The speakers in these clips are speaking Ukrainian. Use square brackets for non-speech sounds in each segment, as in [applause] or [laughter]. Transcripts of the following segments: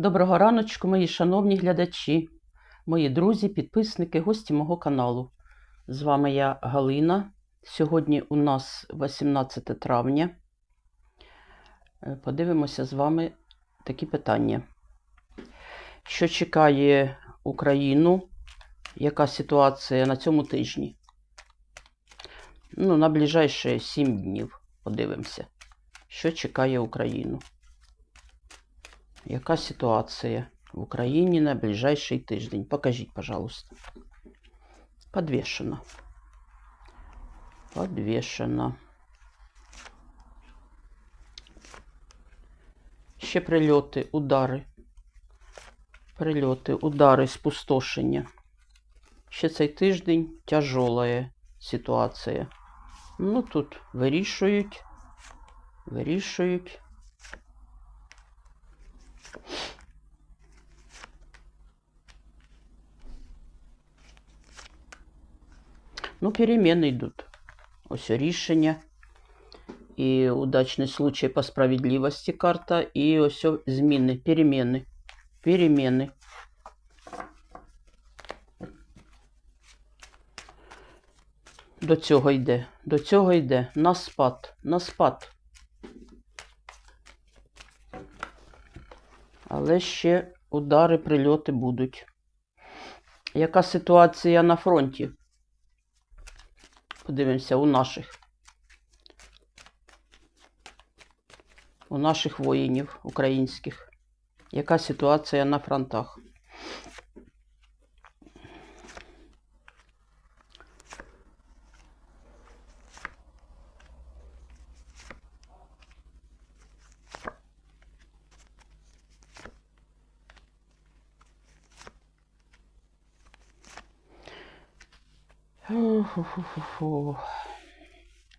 Доброго раночку, мої шановні глядачі, мої друзі, підписники, гості мого каналу. З вами я Галина. Сьогодні у нас 18 травня. Е, Подивимося з вами такі питання. Що чекає Україну? Яка ситуація на цьому тижні? Ну, на ближайші 7 днів подивимося, що чекає Україну. Яка ситуація в Україні на ближайший тиждень? Покажіть, пожалуйста. Подвешено. Подвешено. Ще прильоти, удари. Прильоти, удари, спустошення. Ще цей тиждень тяжола ситуація. Ну, тут вирішують, вирішують. Ну, перемены йдуть. Ось рішення. І удачний случай по справедливості карта. І ось зміни, переміни. Переміни. До цього йде. До цього йде. На спад. На спад. Але ще удари, прильоти будуть. Яка ситуація на фронті? Подивимося у наших. У наших воїнів українських. Яка ситуація на фронтах? Фу-фу-фу-фу.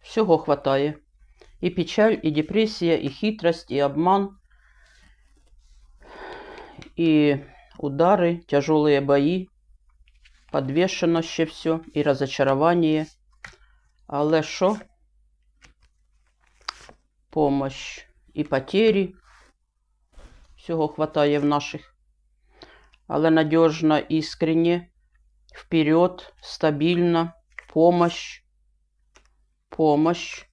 Всього хватає. І печаль, і депресія, і хитрость, і обман, і удари, тяжелые бої, подвешено ще все, і розочарування. Але що? Помощь і потери. Всього хватає в наших. Але надежно, искренне, вперед, стабильно, помощь, помощь,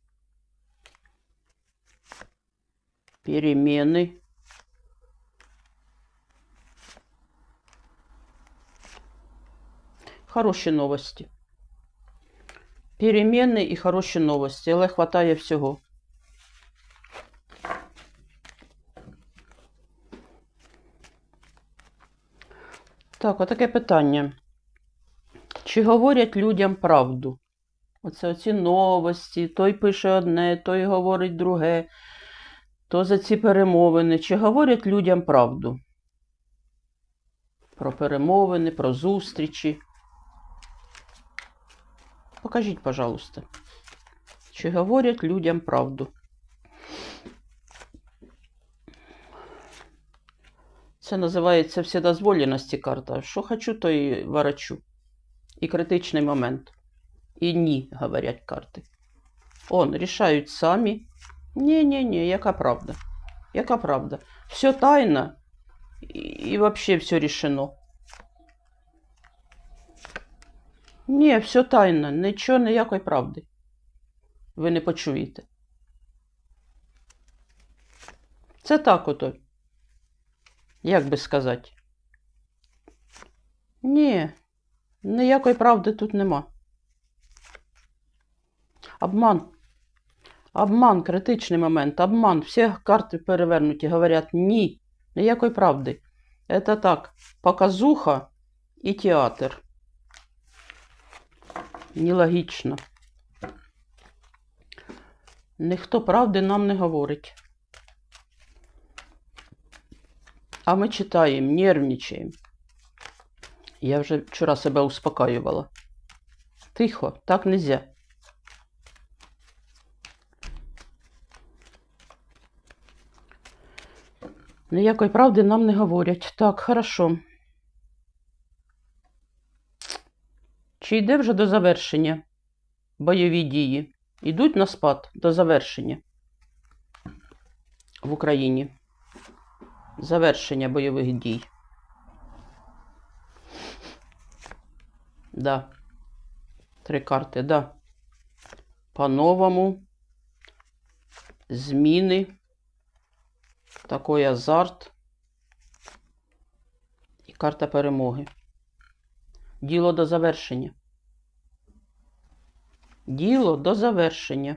перемены. Хороші новості. Переміни і хороші новості, але хватає всього. Так, отаке питання. Чи говорять людям правду? Оце оці новості, той пише одне, той говорить друге, то за ці перемовини. Чи говорять людям правду? Про перемовини, про зустрічі. Покажіть, пожалуйста. Чи говорять людям правду? Це називається вседозволеності карта. Що хочу, то і ворочу. І критичний момент. І ні, говорять карти. Он, рішають самі. Ні-ні-ні, яка правда? Яка правда? Все тайно і, і вообще все рішено. Ні, все тайно, нічого, ніякої правди. Ви не почуєте. Це так ото. Як би сказати? Ні, ніякої правди тут нема. Обман. Обман, критичний момент, обман. Всі карти перевернуті, говорять ні, ніякої правди. Це так, показуха і театр. Нелогічно. Ніхто правди нам не говорить. А ми читаємо, нервничаємо. Я вже вчора себе успокаювала. Тихо, так нельзя. Ніякої правди нам не говорять. Так, хорошо. Чи йде вже до завершення бойові дії? Йдуть на спад до завершення в Україні. Завершення бойових дій. Да. Три карти, да. По-новому. Зміни. Такий азарт. І карта перемоги. Діло до завершення. Діло до завершення.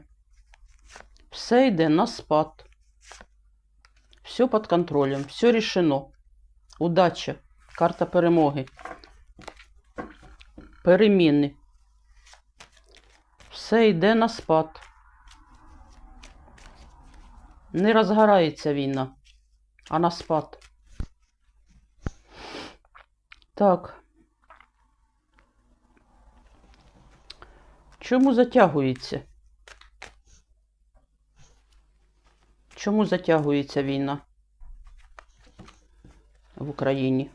Все йде на спад. Все під контролем, все рішено. Удача. Карта перемоги. Переміни. Все йде на спад. Не розгорається війна, а на спад. Так. Чому затягується? Чому затягується війна в Україні?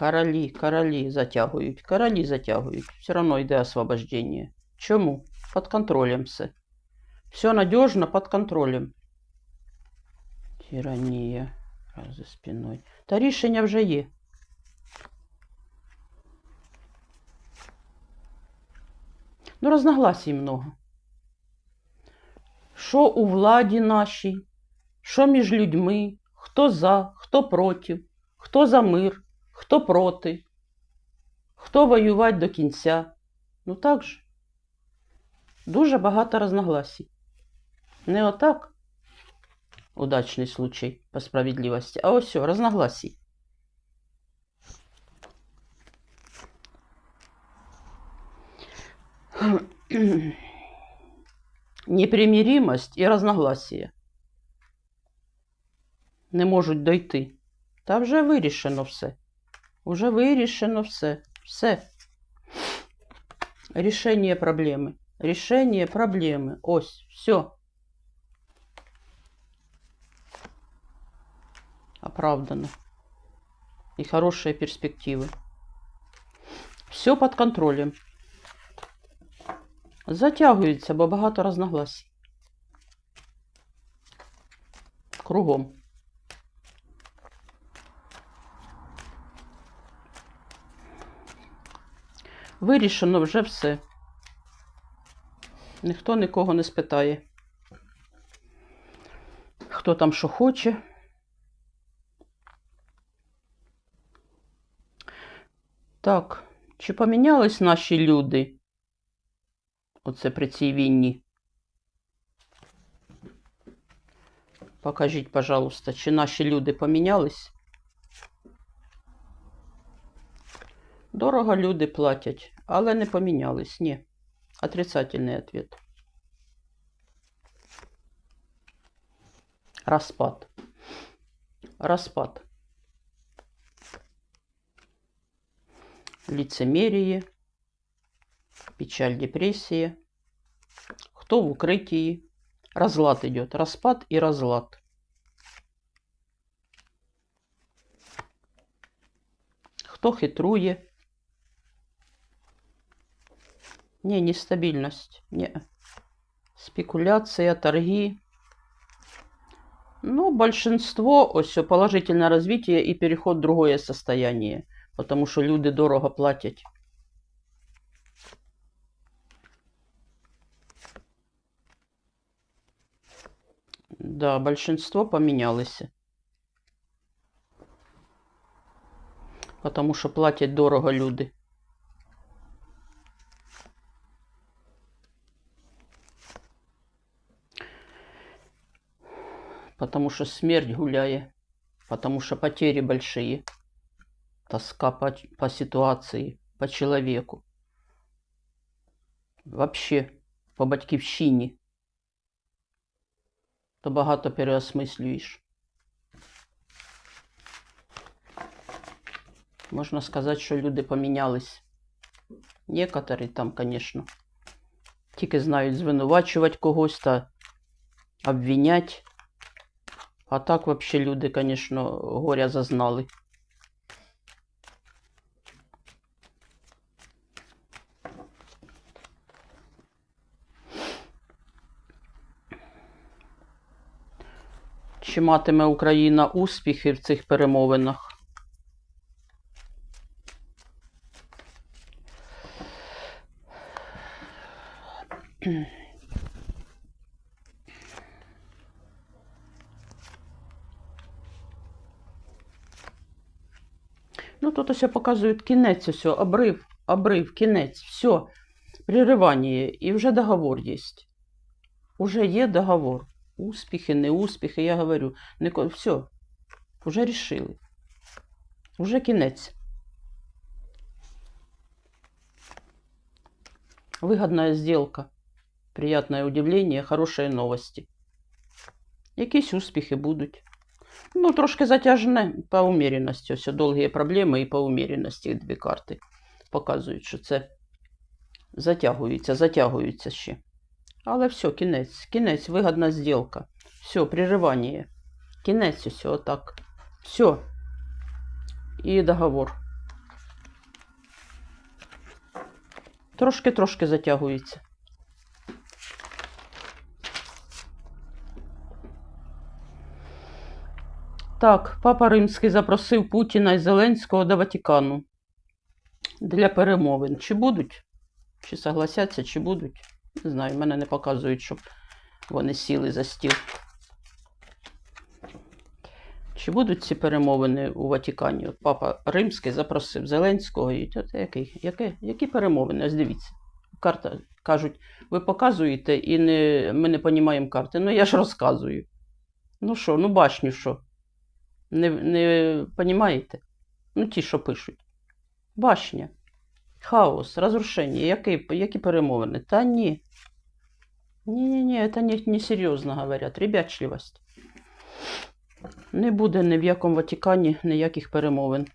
Королі, королі затягують, королі затягують. Все одно йде освобождення. Чому? Під контролем все. Все надежно під контролем. Тиранія. Раз за спиною. Та рішення вже є. Ну, разногласий много. Що у владі нашій, що між людьми, хто за, хто проти, хто за мир, хто проти, хто воювати до кінця. Ну так же. Дуже багато разногласий. Не отак удачний случай по справедливости, а ось все, разногласий. Непримиримость і разногласія не можуть дойти. Та вже вирішено все. Уже вирішено все. Все. Рішення проблеми. Рішення проблеми. Ось, все. Оправдано. И хорошие перспективы. Все під контролем. Затягується, бо багато разногласій. Кругом. Вирішено вже все. Ніхто нікого не спитає. Хто там що хоче. Так, чи помінялись наші люди? Оце при цій війні? Покажіть, пожалуйста, чи наші люди помінялись? Дорого люди платять, але не помінялись. Ні. Отрицательний ответ. Распад. Распад. Лицемерие. Печаль, депрессия. Кто в укрытии? Разлад идет. Распад и разлад. Кто хитрує? Не, нестабильность. Не. Спекуляция, торги. Ну, большинство, ось положительное развитие и переход в другое состояние. Потому что люди дорого платять. Да, большинство поменялось. Потому що платять дорого люди. Потому что смерть гуляє. Потому что потери большие. Тоска по, по ситуации, по человеку. Вообще, по батьківщині. То багато переосмислюєш. Можна сказати, що люди помінялись. Некоторі там, звісно, тільки знають звинувачувати когось та обвинять. А так взагалі люди, звісно, горя зазнали. Чи матиме Україна успіхи в цих перемовинах? Ось показують кінець, ось, обрив, обрив, кінець, все, прерывание, і вже договор є. Уже є договор. Успіхи, не успіхи, я говорю. Не... Все, уже рішили. Уже кінець. Выгодная сделка. Приятное удивление, хорошие новості. Якісь успіхи будуть. Ну, трошки затяжне по уміряності. Ось довгі проблеми і по уміряності дві карти показують, що це затягується, затягується ще. Але все, кінець, кінець, вигодна зділка. Все, прерывание. Кінець усе, отак. Все. І договор. Трошки-трошки затягується. Так, папа Римський запросив Путіна і Зеленського до Ватикану для перемовин. Чи будуть? Чи согласяться, чи будуть? Не знаю, мене не показують, щоб вони сіли за стіл. Чи будуть ці перемовини у Ватикані? Папа Римський запросив Зеленського. І от який, яке, які перемовини? Ось дивіться. Карта кажуть, ви показуєте і не, ми не розуміємо карти. Ну я ж розказую. Ну що, ну башню що? Не, не розумієте? Ну, ті, що пишуть. Башня. Хаос, розрушення. Які, які перемовини? Та ні. Ні-ні-ні, це не, не серйозно говорять. Ребячливость. Не буде ні в якому Ватикані ніяких перемовин.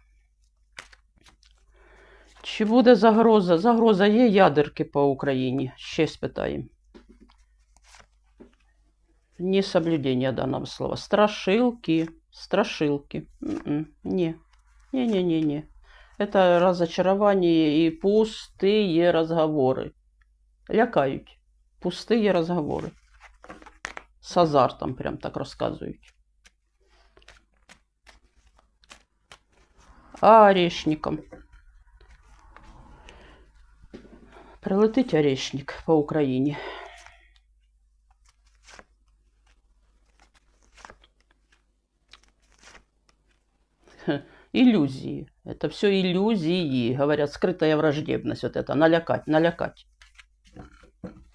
Чи буде загроза? Загроза є ядерки по Україні? Ще спитаємо. Несоблюдение данного слова. Страшилки. Страшилки. М-м, Не. Не-не-не-не. Это разочарование и пустые разговоры. Лякають. Пустые разговоры. С азартом прям так розказують. А орешником. Прилетить орешник по Україні. Иллюзии. Это все иллюзии. Говорят, скрытая враждебность. Вот это. Налякать, налякать.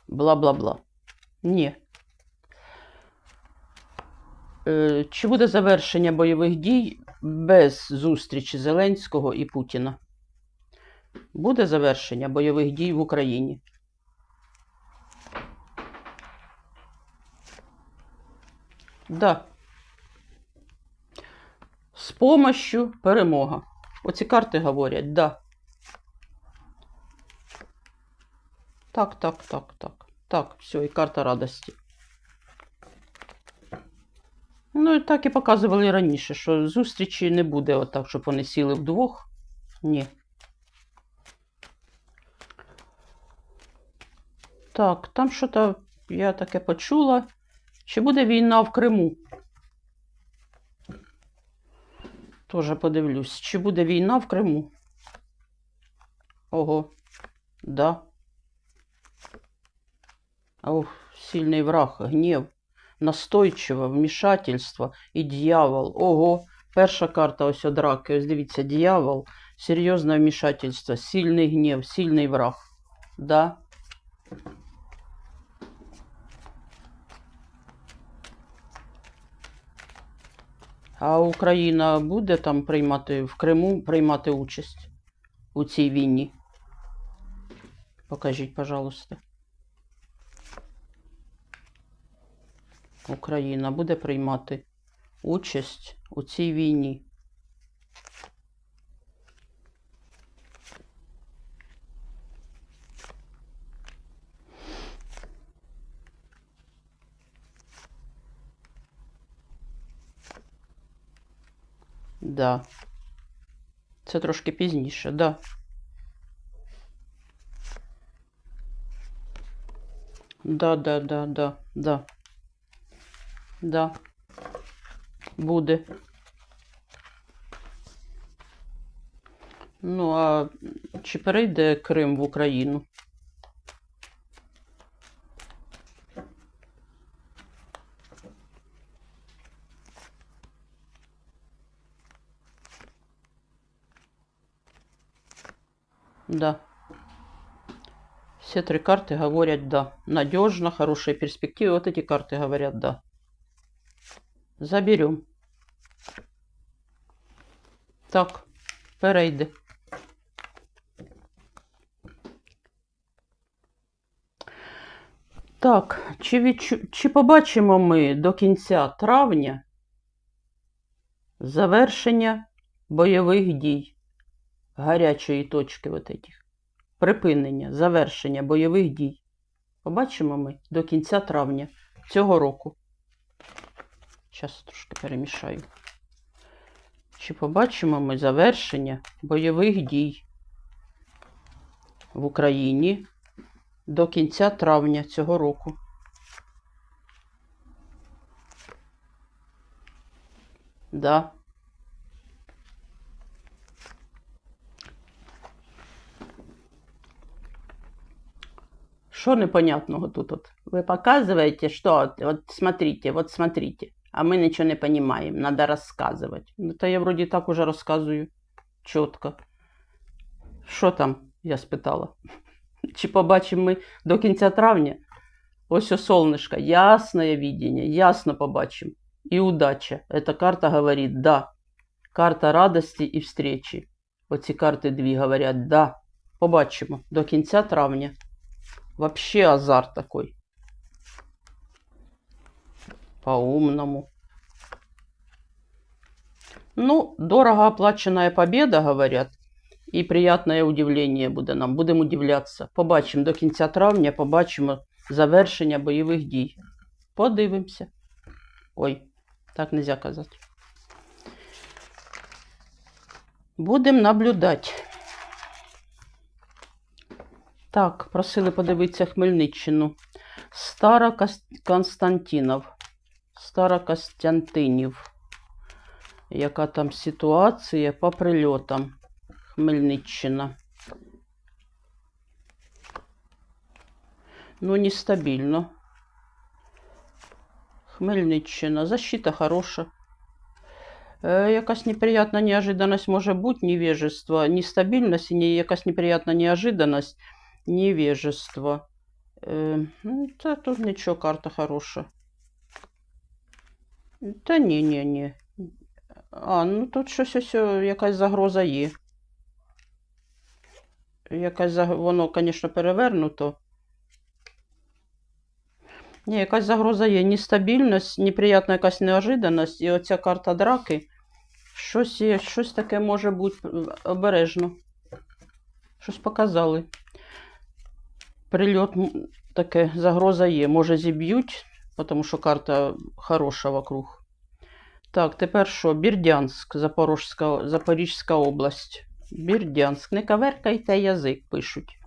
Бла-бла-бла. Ні. Е, Чи буде завершення бойових дій без зустрічі Зеленського і Путіна? Буде завершення бойових дій в Україні? Да. З помощью перемога. Оці карти говорять, да. Так, так, так, так. Так, все, і карта радості. Ну, і так і показували раніше, що зустрічі не буде отак, щоб вони сіли вдвох. Ні. Так, там що-то я таке почула. Чи буде війна в Криму? Тоже подивлюсь, чи буде війна в Криму? Ого, да. Ох, сильний враг, гнів, настойчиве вмішательство і дьявол. Ого, перша карта ось од раки. Ось дивіться, дьявол, серйозне вмішательство, сильний гнів, сильний враг. Да. А Україна буде там приймати в Криму приймати участь у цій війні? Покажіть, пожалуйста. Україна буде приймати участь у цій війні. Да. Це трошки пізніше, да. Да, да, да, да, да. Да. буде. Ну, а чи перейде Крим в Україну? Да. Все три карты говорят да. Надежно, хорошие перспективы. Вот эти карты говорят да. Заберем. Так, перейде. Так, чи, відчу... чи побачимо ми до кінця травня завершення бойових дій Гарячої точки вот этих. Припинення, завершення бойових дій. Побачимо ми до кінця травня цього року. Зараз трошки перемішаю. Чи побачимо ми завершення бойових дій в Україні до кінця травня цього року? Да. Что непонятного тут? Вот? Вы показываете, что вот смотрите, вот смотрите, а мы ничего не понимаем, надо рассказывать. Ну, то я вроде так уже рассказываю чітко. Що там? Я спитала. [laughs] Чи побачимо ми до кінця травня? Ось о солнышко, ясное видение, ясно побачим. И удача. Эта карта говорит да. Карта радости и встречи. Оці карти дві говорять да. Побачимо до кінця травня. Вообще азарт такой. По-умному. Ну, дорого оплаченная победа, говорят. І приятне удивлення буде нам. Будемо удивлятися. Побачимо до кінця травня, побачимо завершення бойових дій. Подивимося. Ой, так нельзя казати. Будемо наблюдати. Так, просили подивитися Хмельниччину. Стара Константинов. Стара Костянтинів. Яка там ситуація по прильотам? Хмельниччина. Ну, нестабильно. Хмельниччина. Защита хороша. Е, якась неприятна неожиданность може бути, невежество, нестабільність і якась неприятна неожиданность, невежество. Е, ну, тут нічого, карта хороша. Та ні. А, ну тут щось ось якась загроза є. Якась воно, звісно, перевернуто. Ні, якась загроза є. Нестабільність, неприятна якась неожиданність. І оця карта драки. Щось є, щось таке може бути обережно. Щось показали. Прильот таке, загроза є. Може зіб'ють, тому що карта хороша вокруг. Так, тепер що? Бірдянськ, Запорожська, Запорізька область. Бірдянськ. Не каверкайте язик, пишуть.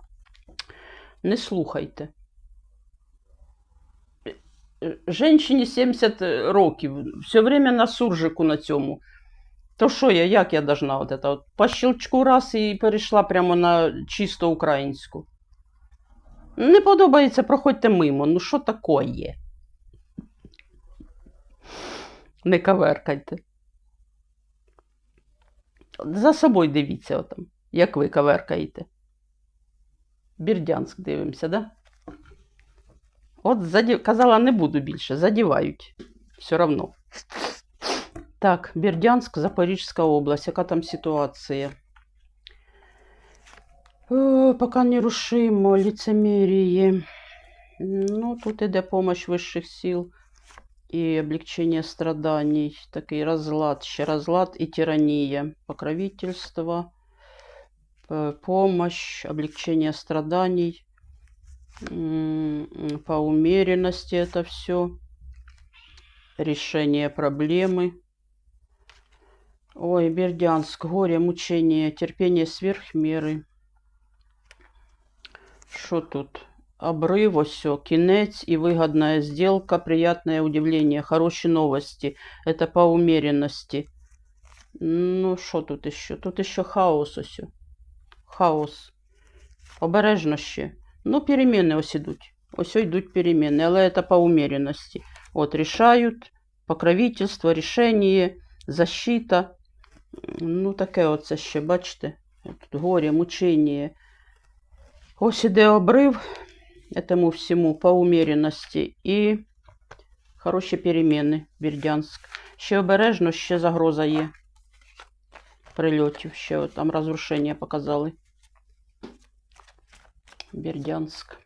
Не слухайте. Женщині 70 років. Все время на суржику на цьому. То що я, як я должна от это? По щелчку раз і перейшла прямо на чисто українську. Не подобається, проходьте мимо. Ну, що таке? Не каверкайте. За собою дивіться, отам, як ви каверкаєте. Бірдянськ дивимося, да? От задів... казала, не буду більше, задівають. Все равно. Так, Бердянськ, Запорізька область. Яка там ситуація? Пока не рушимо, лицемерие. Ну, тут іде помощь вищих сил и облегчение страданий. Такий разлад, ще разлад и тирания. Покровительство, помощь, облегчение страданий. По умеренности это все. Решение проблемы. Ой, Бердянск, горе, мучение, терпение сверх меры. Что тут? обрыв, все, кінець і вигідна сделка, приятное удивление, хороші новості. Это по умеренности. Ну, що тут іще? Тут іще хаос ось. Хаос. Обережно ще. Ну, переміни ось ідуть. Ось йдуть переміни, але це по умеренности. От, рішають, покровительство, рішення, защита. Ну, таке оце ще, бачите? Тут горе, мучення. Ось іде обрив этому всему по умеренности і хороші переміни, Бердянськ. Ще обережно, ще загроза є прильотів. Ще там розрушення показали. Бердянськ.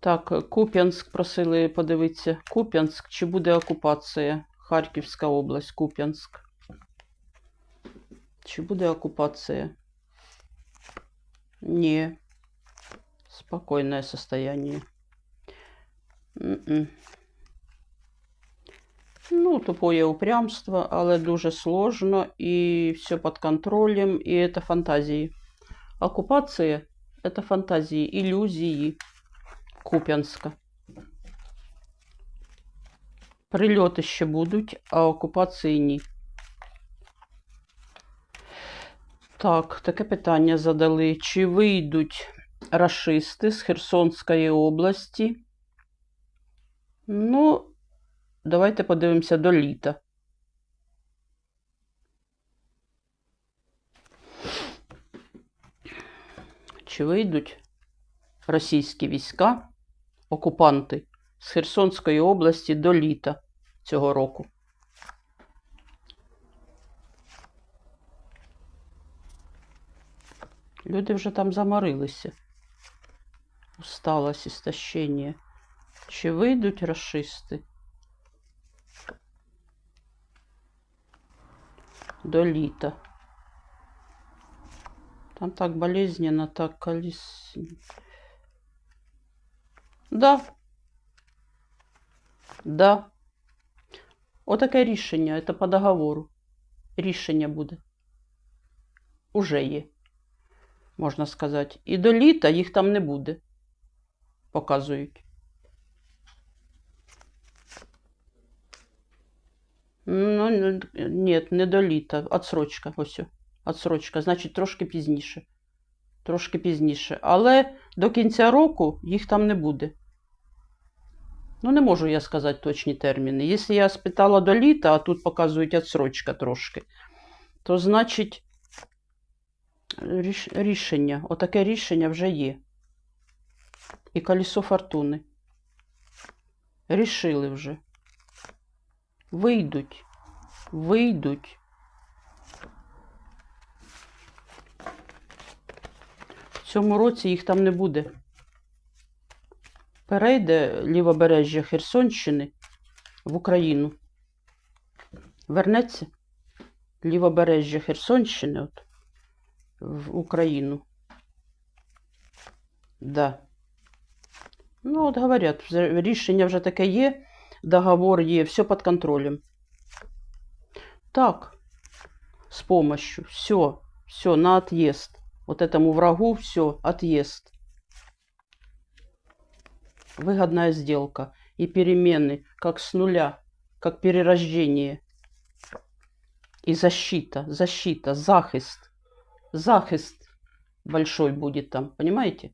Так, Куп'янськ просили подивитися. Куп'янськ, чи буде окупація? Харківська область, Куп'янськ. Чи буде оккупация? Не. Спокойное состояние. М-м. Ну, тупое упрямство, але дуже сложно, і все під контролем, і це фантазії. Оккупація – це фантазії, ілюзії Куп'янська. Прильоти ще будуть, а окупації ні. Так, таке питання задали. Чи вийдуть рашисти з Херсонської області? Ну, давайте подивимося до літа. Чи вийдуть російські війська, окупанти з Херсонської області до літа цього року? Люди вже там заморилися. Усталость, істощення. Чи вийдуть расисти? До літа. Там так болезненно, так коліс. Да. Да. Отаке рішення. Це по договору. Рішення буде. Уже є Можна сказати. І до літа їх там не буде, показують. Ну, ні, не до літа. Отсрочка, ось. Отсрочка, значить, трошки пізніше. Трошки пізніше. Але до кінця року їх там не буде. Ну, не можу я сказати точні терміни. Якщо я спитала до літа, а тут показують отсрочка трошки, то значить. Рішення. Отаке рішення вже є. І колесо фортуни. Рішили вже. Вийдуть. Вийдуть. В цьому році їх там не буде. Перейде лівобережжя Херсонщини в Україну. Вернеться лівобережжя Херсонщини. От в Україну. Да. Ну, от говорять, рішення вже таке є, договор є, все під контролем. Так, с помощью, все, все, на отъезд. Вот этому врагу все, отъезд. Выгодная сделка и перемены, как с нуля, как перерождение. И защита, защита, захист захист большой будет там, понимаете?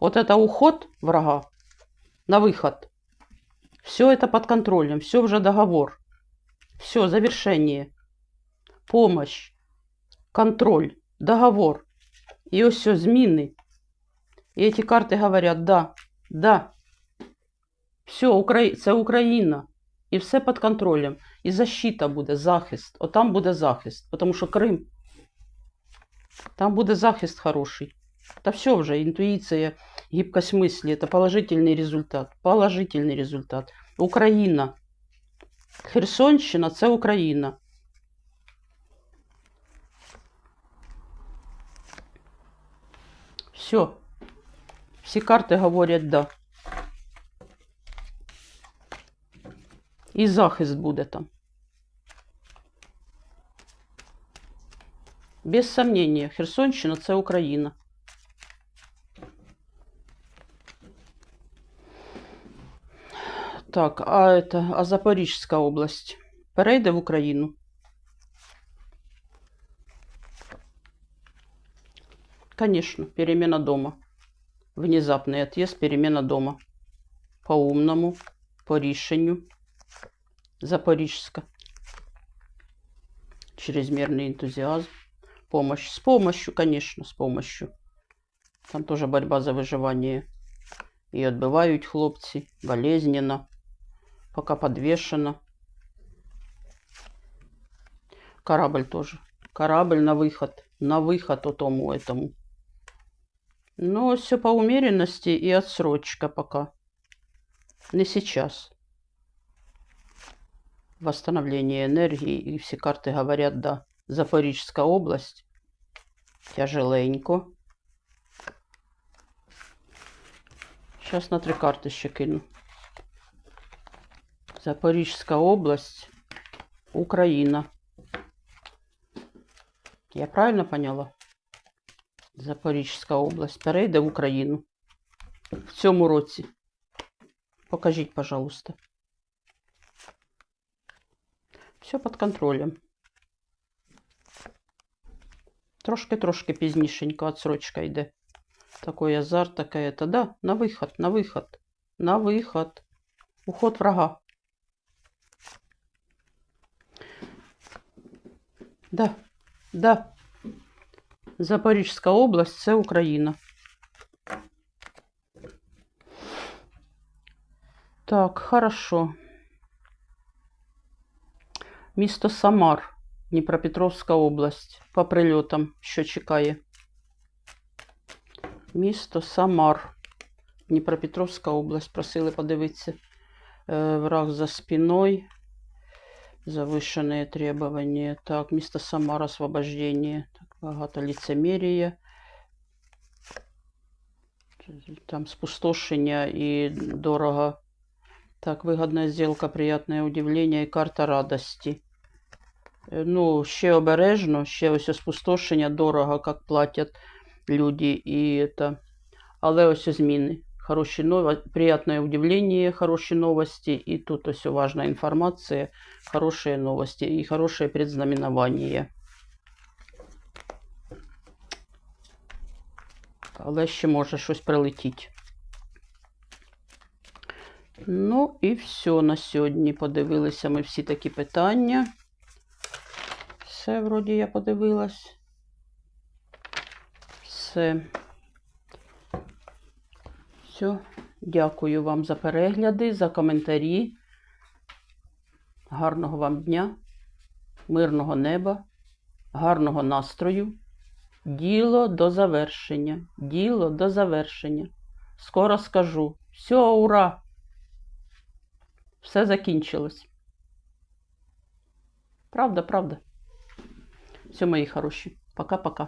Вот это уход врага на выход. Все это под контролем, все уже договор. Все, завершение. Помощь, контроль, договор. И ось все, зміни. І эти карты говорят, да, да. Все, Укра... це Україна. І все під контролем. І защита буде, захист. Отам буде захист. Тому що Крим там буде захист хороший. Та все вже, інтуїція, гибкость мислі, це положительний результат. Положительний результат. Україна. Херсонщина це Україна. Все. Всі карти говорять да. І захист буде там. Без сомнення, Херсонщина це Україна. Так, а это, а Запорізька область перейде в Україну? Конечно, перемена дома. Внезапный отъезд, перемена дома. По-умному, по рішенню. Запоріжська. Чрезмерный энтузиазм. Помощь. С помощью, конечно, с помощью. Там тоже борьба за выживание. И отбивають хлопці. Болезненно. Пока подвешено. Корабль тоже. Корабль на выход. На выход от тому этому. Но все по умеренности и отсрочка пока. Не сейчас. Восстановление энергии. И все карты говорят, да. Запорижская область. Тяжеленько. Сейчас на три карты ще кину. Запорижская область. Украина. Я правильно поняла? Запорізька область перейде в Україну в цьому році. Покажіть, пожалуйста. Все під контролем. Трошки-трошки пізнішенько отсрочка йде. Такой азарт, такая это. Да, на выход, на выход. На выход. Уход врага. Да, да. Запорізька область це Україна. Так, хорошо. Місто Самар, Дніпропетровська область. По прильотам, що чекає. Місто Самар, Дніпропетровська область. Просили подивитися. Е, враг за спиною. Завышенные требования. Так, місто Самар, освобождение. Так, багато лицемерия. Там спустошення і дорого. Так, выгодная сделка, приятное удивление і карта радості. Е, Ну, ще обережно, ще ось спустошення дорого, як платять люди. І это. Але ось зміни. Хороші новості, приятное удивление, хороші новості. І тут ось важна інформація, хороші новості і хороше предзнаменування. Але ще може щось прилетіти. Ну і все на сьогодні. Подивилися ми всі такі питання. Все, вроді, я подивилась. Все. Все. Дякую вам за перегляди, за коментарі. Гарного вам дня, мирного неба, гарного настрою. Діло до завершення. Діло до завершення. Скоро скажу. Все, ура! Все закінчилось. Правда, правда. Все, мої хороші. Пока-пока.